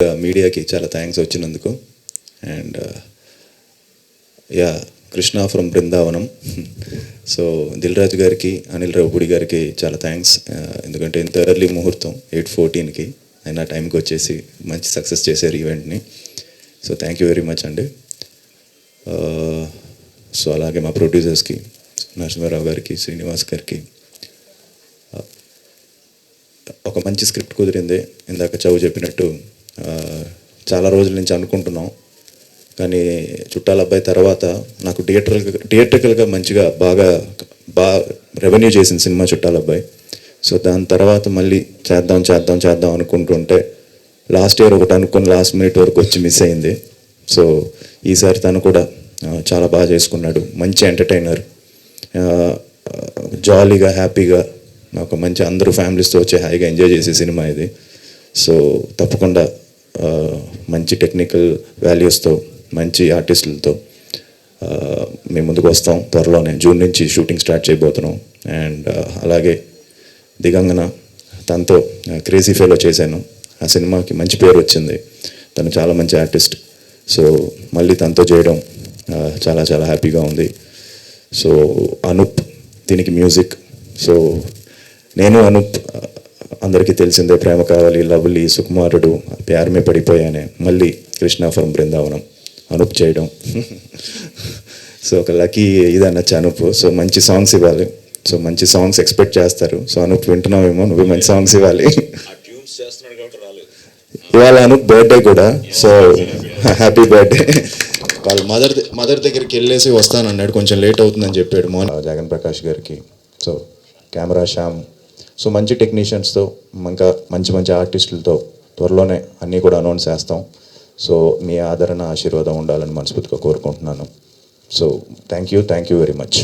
Uh, మీడియాకి చాలా thanks వచ్చినందుకు. And yeah Krishna from Brindavanam so Dil Raju గారికి అనిల్ రావుపూడి గారికి చాలా థ్యాంక్స్ uh, ఎందుకంటే ఇంత ఎర్లీ ముహూర్తం ఎయిట్ ఫోర్టీన్కి ఆయన టైంకి వచ్చేసి మంచి సక్సెస్ చేశారు ఈవెంట్ని so thank you very much అండి. Uh, సో అలాగే మా ప్రొడ్యూసర్స్కి నరసింహారావు గారికి శ్రీనివాస్ గారికి ఒక మంచి స్క్రిప్ట్ కుదిరింది. ఇందాక చదువు చెప్పినట్టు చాలా రోజుల నుంచి అనుకుంటున్నాం. కానీ చుట్టాల అబ్బాయి తర్వాత నాకు థియేటర్ థియేటర్గా మంచిగా బాగా బాగా రెవెన్యూ చేసింది సినిమా చుట్టాల అబ్బాయి. సో దాని తర్వాత మళ్ళీ చేద్దాం చేద్దాం చేద్దాం అనుకుంటుంటే లాస్ట్ ఇయర్ ఒకటి అనుకుని లాస్ట్ మినిట్ వరకు వచ్చి మిస్ అయింది. సో ఈసారి తను కూడా చాలా బాగా చేసుకున్నాడు. మంచి ఎంటర్టైనర్ జాలీగా హ్యాపీగా ఒక మంచి అందరూ ఫ్యామిలీస్తో వచ్చి హాయిగా ఎంజాయ్ చేసే సినిమా ఇది. సో తప్పకుండా మంచి టెక్నికల్ వాల్యూస్తో మంచి ఆర్టిస్టులతో మేము ముందుకు వస్తాం. త్వరలోనే జూన్ నుంచి షూటింగ్ స్టార్ట్ చేయబోతున్నాం. అండ్ అలాగే దిగంగన తనతో క్రేజీ ఫెలో చేశాను. ఆ సినిమాకి మంచి పేరు వచ్చింది. తను చాలా మంచి ఆర్టిస్ట్ సో మళ్ళీ తనతో చేయడం చాలా చాలా హ్యాపీగా ఉంది. సో అనూప్ దీనికి మ్యూజిక్ సో నేను అనూప్ అందరికీ తెలిసిందే ప్రేమ కావాలి లవ్లీ సుకుమారుడు ప్యారమే పడిపోయానే. మళ్ళీ కృష్ణ ఫ్రమ్ బృందావనం అనూప్ చేయడం. సో ఒక లక్కీ ఇది అనొచ్చు అనూప్. సో మంచి సాంగ్స్ ఇవ్వాలి. సో మంచి సాంగ్స్ ఎక్స్పెక్ట్ చేస్తారు. సో అనూప్ వింటున్నావేమో నువ్వు మంచి సాంగ్స్ ఇవ్వాలి. ఇవాళ అనూప్ బర్త్డే కూడా. సో హ్యాపీ బర్త్డే వాళ్ళ మదర్ మదర్ దగ్గరికి వెళ్ళేసి వస్తానన్నాడు. కొంచెం లేట్ అవుతుందని చెప్పాడు. మోహన్ జగన్ ప్రకాష్ గారికి. సో కెమెరా శ్యామ్ సో మంచి టెక్నీషియన్స్తో ఇంకా మంచి మంచి ఆర్టిస్టులతో త్వరలోనే అన్నీ కూడా అనౌన్స్ చేస్తాం. సో మీ ఆదరణ ఆశీర్వాదం ఉండాలని మనస్ఫూర్తిగా కోరుకుంటున్నాను. So thank you thank you very much